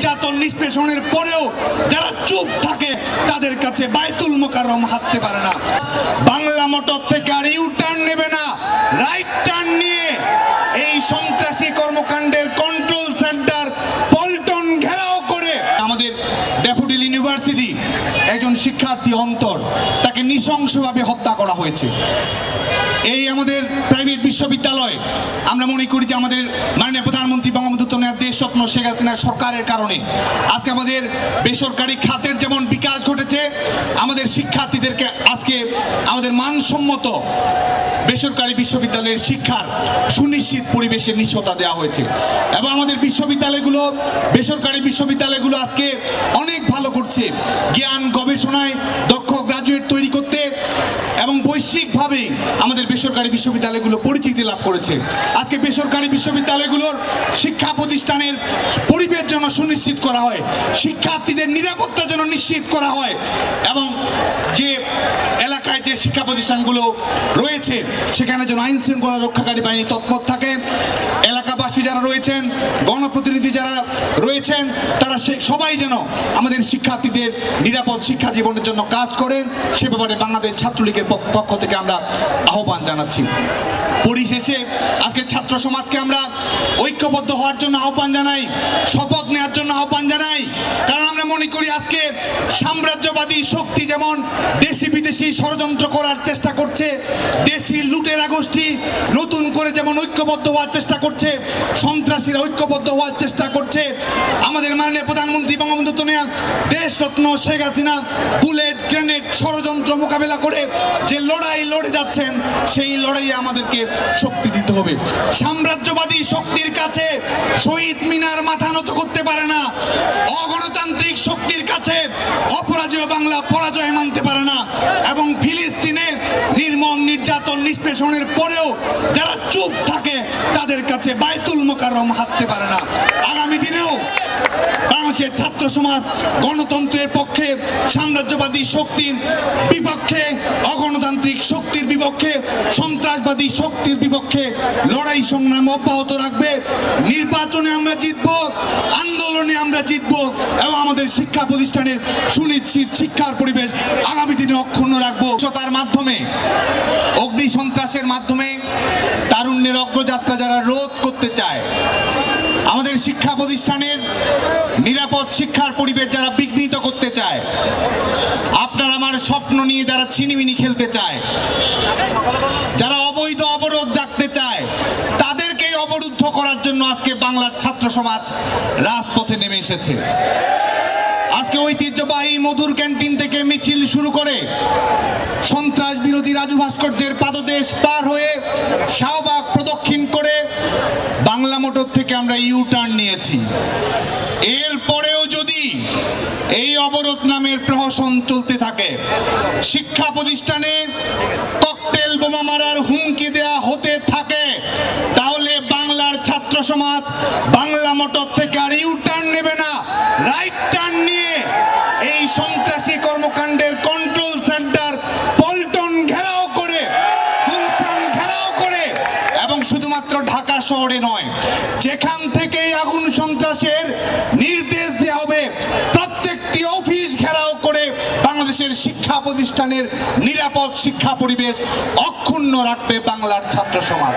নির্যাতন, নিষ্পেষণের পরেও যারা চুপ থাকে, তাদের কাছে বায়তুল মোকাররম হাঁটতে পারে না। বাংলা মোটর থেকে আর ইউ টার্ন নেবে না। রাইট টার্ন নিয়ে এই সন্ত্রাসী কর্মকাণ্ডের কন্ট্রোল সেন্টার পল্টন ঘেরাও করে আমাদের ডেপুটিল ইউনিভার্সিটি একজন শিক্ষার্থী অন্তর, তাকে নৃশংসভাবে হত্যা করা হয়েছে। এই আমাদের প্রাইভেট বিশ্ববিদ্যালয়, আমরা মনে করি যে আমাদের মাননীয় প্রধানমন্ত্রী বঙ্গবন্ধু স্বপ্ন শেখ হাসিনার সরকারের কারণে। আজকে আমাদের বেসরকারি খাতের যেমন বিকাশ ঘটেছে, আমাদের শিক্ষার্থীদেরকে আজকে আমাদের মানসম্মত বেসরকারি বিশ্ববিদ্যালয়ের শিক্ষার সুনিশ্চিত পরিবেশের নিশ্চয়তা দেওয়া হয়েছে। এবং আমাদের বিশ্ববিদ্যালয়গুলো, বেসরকারি বিশ্ববিদ্যালয়গুলো আজকে অনেক ভালো করছে। জ্ঞান গবেষণায় দক্ষ গ্রাজুয়েট তৈরি করতে বৈশ্বিকভাবে আমাদের বেসরকারি বিশ্ববিদ্যালয়গুলো পরিচিতি লাভ করেছে। আজকে বেসরকারি বিশ্ববিদ্যালয়গুলোর শিক্ষা প্রতিষ্ঠানের পরিবেশ যেন সুনিশ্চিত করা হয়, শিক্ষার্থীদের নিরাপত্তা যেন নিশ্চিত করা হয়, এবং যে এলাকায় যে শিক্ষা প্রতিষ্ঠানগুলো রয়েছে, সেখানে যেন আইন শৃঙ্খলা রক্ষাকারী বাহিনী তৎপর থাকে। এলাকাবাসী যারা রয়েছেন গণপ্রতিনিধি তারা সে সবাই যেন আমাদের শিক্ষার্থীদের নিরাপদ শিক্ষা জীবনের জন্য কাজ করেন, সে ব্যাপারে বাংলাদেশ ছাত্রলীগের পক- পক্ষ থেকে আমরা আহ্বান জানাচ্ছি। পরিশেষে আজকে ছাত্র সমাজকে আমরা ঐক্যবদ্ধ হওয়ার জন্য আহ্বান জানাই, শপথ নেওয়ার জন্য আহ্বান জানাই মনে করি আজকে সাম্রাজ্যবাদী শক্তি যেমন দেশি বিদেশি ষড়যন্ত্র করার চেষ্টা করছে, দেশি লুটেরা গোষ্ঠী নতুন করে যেমন ঐক্যবদ্ধ হওয়ার চেষ্টা করছে, সন্ত্রাসীরা ঐক্যবদ্ধ হওয়ার চেষ্টা করছে। আমাদের মাননীয় প্রধানমন্ত্রী বঙ্গবন্ধু তনয়া দেশ রত্ন শেখ হাসিনা বুলেট, গ্রেনেড ষড়যন্ত্র মোকাবেলা করে যে লড়াই লড়ে যাচ্ছেন, সেই লড়াইয়ে আমাদেরকে শক্তি দিতে হবে। সাম্রাজ্যবাদী শক্তির কাছে শহীদ মিনার মাথা নত করতে পারে না। অগণতান্ত্রিক শক্তির কাছে অপরাজয় বাংলা পরাজয় মানতে পারে না এবং ফিলিস্তিনে নির্মম নির্যাতন নিষ্পেষণের পরেও যারা চুপ থাকে তাদের কাছে বায়তুল মোকাররম হাঁটতে পারে না। আগামী দিনেও বাংলাদেশের ছাত্র সমাজ, গণতন্ত্রের পক্ষে, সাম্রাজ্যবাদী শক্তির বিপক্ষে, অগণতান্ত্রিক শক্তির বিপক্ষে, সন্ত্রাসবাদী শক্তির বিপক্ষে লড়াই সংগ্রাম অব্যাহত রাখবে। নির্বাচনে আমরা জিতব, আন্দোলনে আমরা জিতব এবং আমাদের শিক্ষা প্রতিষ্ঠানের সুনিশ্চিত শিক্ষার পরিবেশ আগামী দিনে অক্ষুণ্ণ রাখব। তার মাধ্যমে, অগ্নি সন্ত্রাসের মাধ্যমে তারুণ্যের অগ্রযাত্রা যারা রোধ করতে চায়, আমাদের শিক্ষা প্রতিষ্ঠানের নিরাপদ শিক্ষার পরিবেশ যারা বিঘ্নিত করতে চায়, আপনার আমার স্বপ্ন নিয়ে যারা ছিনিমিনি খেলতে চায়, যারা অবৈধ অবরোধ রাখতে চায়, তাদেরকেই অবরুদ্ধ করার জন্য ছাত্র সমাজ রাজপথে নেমে এসেছে। আজকে ঐতিহ্যবাহী মধুর ক্যান্টিন থেকে মিছিল শুরু করে সন্ত্রাস বিরোধী রাজু ভাস্কর্যের পাদদেশ পার হয়ে শাহবাগ প্রদক্ষিণ করে বাংলা মোটর থেকে আমরা ইউ টার্ন নিয়েছি এরপরেও যদি এই অবরোধ নামের প্রহসন চলতে থাকে, শিক্ষা প্রতিষ্ঠানে ককটেল বোমা মারার হুমকি দেয়া হতে থাকে সমাজ বাংলা মোটর থেকে আর ইউ টার্ন নেবে না। রাইট টার্ন নিয়ে এই সন্ত্রাসী কর্মকাণ্ডের কন্ট্রোল সেন্টার পল্টন ঘেরাও করে, গুলশান ঘেরাও করে এবং শুধুমাত্র ঢাকা শহরে নয়, যেখান থেকেই আগুন সন্ত্রাসের নির্দেশ দেওয়া হবে, প্রত্যেকটি অফিস ঘেরাও করে বাংলাদেশের শিক্ষা প্রতিষ্ঠানের নিরাপদ শিক্ষা পরিবেশ অক্ষুণ্ণ রাখবে বাংলার ছাত্র সমাজ।